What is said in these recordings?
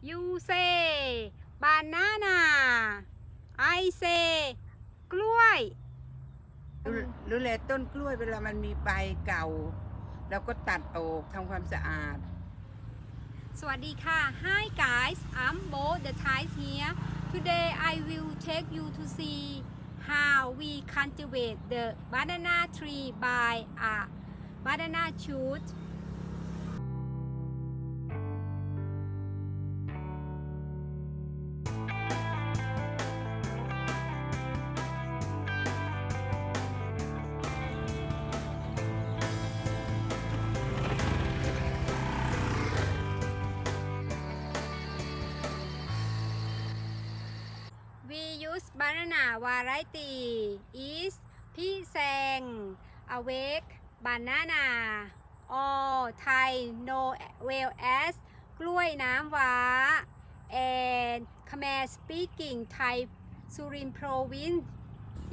you say banana I say กล้วยรู้รู้เลยต้นกล้วยเวลามันมีใบเก่าเราก็ตัดออกทำความสะอาด สวัสดีค่ะ Hi guys I'm Bo the Thai here Today I will take you to see how we cultivate the banana tree by a banana shoot banana variety is pisang, awake, banana, or Thai know well as กล้วยน้ำว้า and Khmer speaking Thai Surin province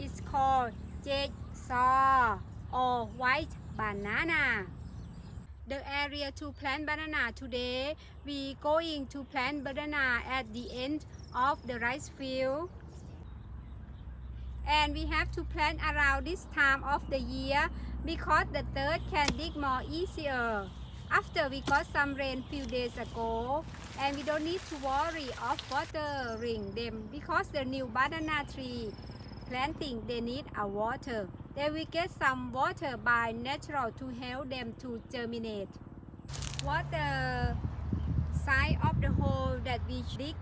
is called Jek Saw or white banana. The area to plant banana today, we going to plant banana at the end of the rice field. And we have to plant around this time of the year because the third can dig more easier. After we got some rain few days ago and we don't need to worry of watering them because the new banana tree planting they need a water. They will get some water by natural to help them to germinate. What the size of the hole that we dig?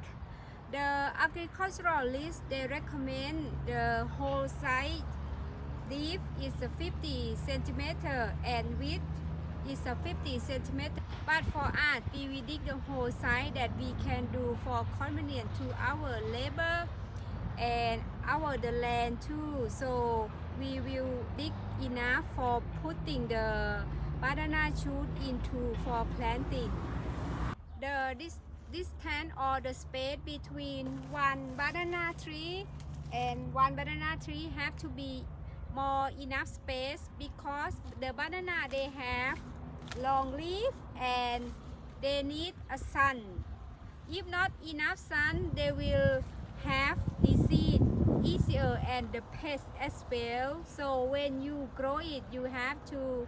The agriculturalist they recommend the hole size deep is a 50 centimeter and width is a 50 centimeter. But for us, we dig the hole size that we can do for convenient to our labor and our the land too. So we will dig enough for putting the banana shoot into for planting. The this distance or the space between one banana tree and one banana tree have to be more enough space because the banana they have long leaf and they need a sun. If not enough sun they will have disease easier and the pest as well. So when you grow it you have to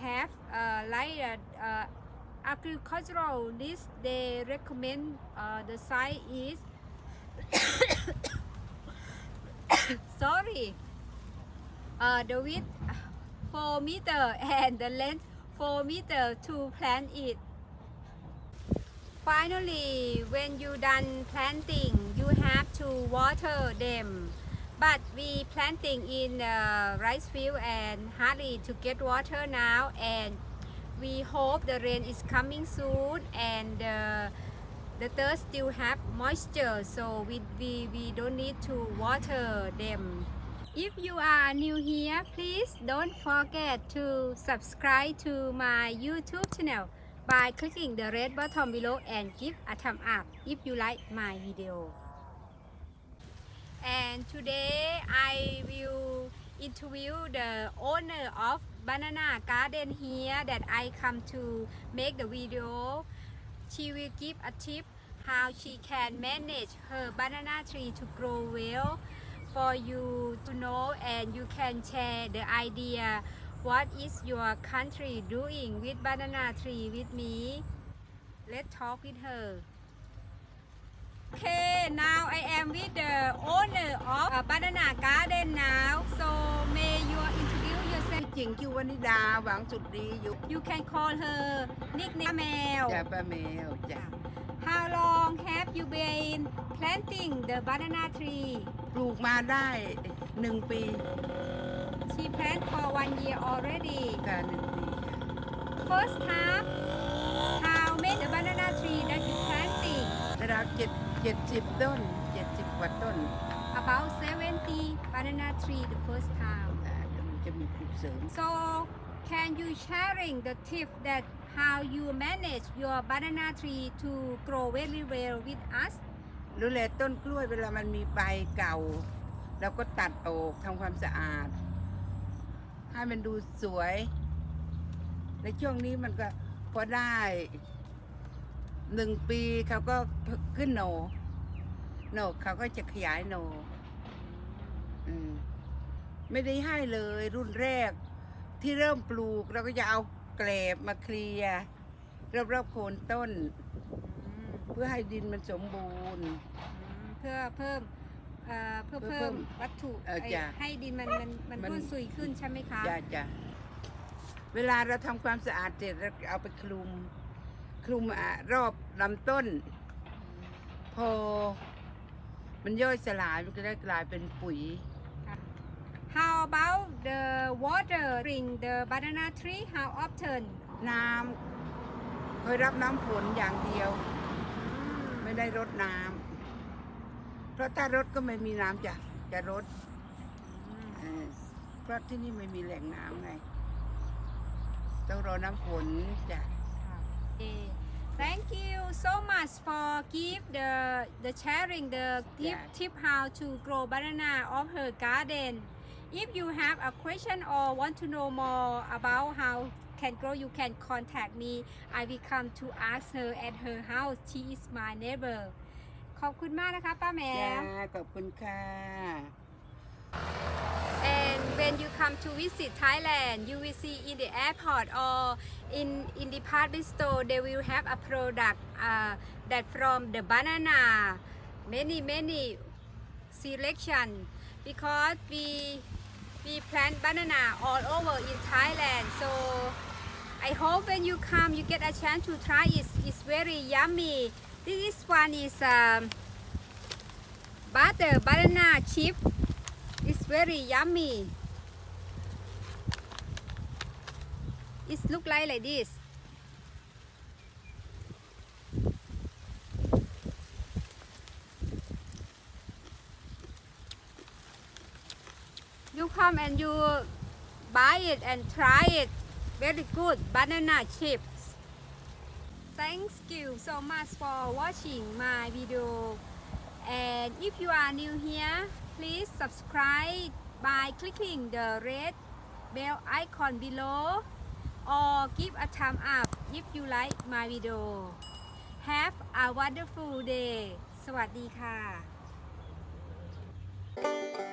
have uh, like a, uh, agricultural list they recommend uh, the size is sorry uh, the width 4 meter and the length 4 meter to plant it. Finally when you done planting you have to water them. But we planting in uh, rice field and hardly to get water now and we hope the rain is coming soon and uh, the dirt still have moisture so we, we, we don't need to water them. If you are new here please don't forget to subscribe to my youtube channel by clicking the red button below and give a thumb up if you like my video. And today I will interview the owner of banana garden here that I come to make the video. She will give a tip how she can manage her banana tree to grow well for you to know and you can share the idea. What is your country doing with banana tree with me? Let's talk with her. Okay, now I am with the owner of a banana garden now. So may you introduce ที่ yourself. จริงชื่อวนิดาหวังสุดดีอยู่ You can call her nickname Mel. จ้าป้าแมวจ้ะ How long have you been planting the banana tree? ปลูกมาได้หนึ่งปี She plant for one year already. การหนึ่งปีจ้ะ First time, how many banana tree that you planting? ระดับเจ็ดเจ็ดสิบต้นเจ็ดสิบกว่าต้น About 70 banana tree the first time. อ่าเดี๋ยวมันจะมีปลูกเสริม So, can you sharing the tip that how you manage your banana tree to grow very well with us? รู้เลยต้นกล้วยเวลามันมีใบเก่าเราก็ตัดออกทำความสะอาด ให้มันดูสวย ในช่วงนี้มันก็พอได้หนึ่งปีเขาก็ขึ้นโหนโหนเขาก็จะขยายโหนอืม ไม่ได้ให้เลยรุ่นแรก ที่เริ่มปลูกเราก็จะเอาแกลบมาเคลียร์รอบๆโคนต้น อืมเพื่อให้ดินมันสมบูรณ์ อืมเพื่อเพิ่มเอ่อเพื่อเพื่อเพิ่มเพิ่มวัตถุเออไอ้จ้ะให้ดินมันมันมันมัน ร่วนซุยขึ้นใช่ไหมคะจ้ะจ้ะเวลาเราทำความสะอาดเสร็จเราเอาไปคลุม คลุมอะรอบลำต้น พอ มันย่อยสลายมันก็ได้กลายเป็นปุ๋ย How about the watering the banana tree how often น้ำเคยรับน้ำฝนอย่างเดียว ไม่ได้รดน้ำเพราะถ้ารดก็ไม่มีน้ำจะจะรดเออเพราะที่นี่ไม่มีแหล่งน้ำไง ต้องรอน้ำฝนจ้ะ Okay. Thank you so much for give the the sharing the tip Yeah. tip how to grow banana of her garden. If you have a question or want to know more about how can grow, you can contact me. I will come to ask her at her house. She is my neighbor. ขอบคุณมากนะคะป้าแหม จ้าม ขอบคุณค่ะ And when you come to visit Thailand, you will see in the airport or in in department store they will have a product uh, that from the banana. Many many selection because we we plant banana all over in Thailand. So I hope when you come you get a chance to try it. It's very yummy. This one is um, butter banana chip. It's very yummy. It look like like this. come and you buy it and try it. Very good banana chips. Thank you so much for watching my video. And if you are new here, please subscribe by clicking the red bell icon below or give a thumb up if you like my video. Have a wonderful day สวัสดีค่ะ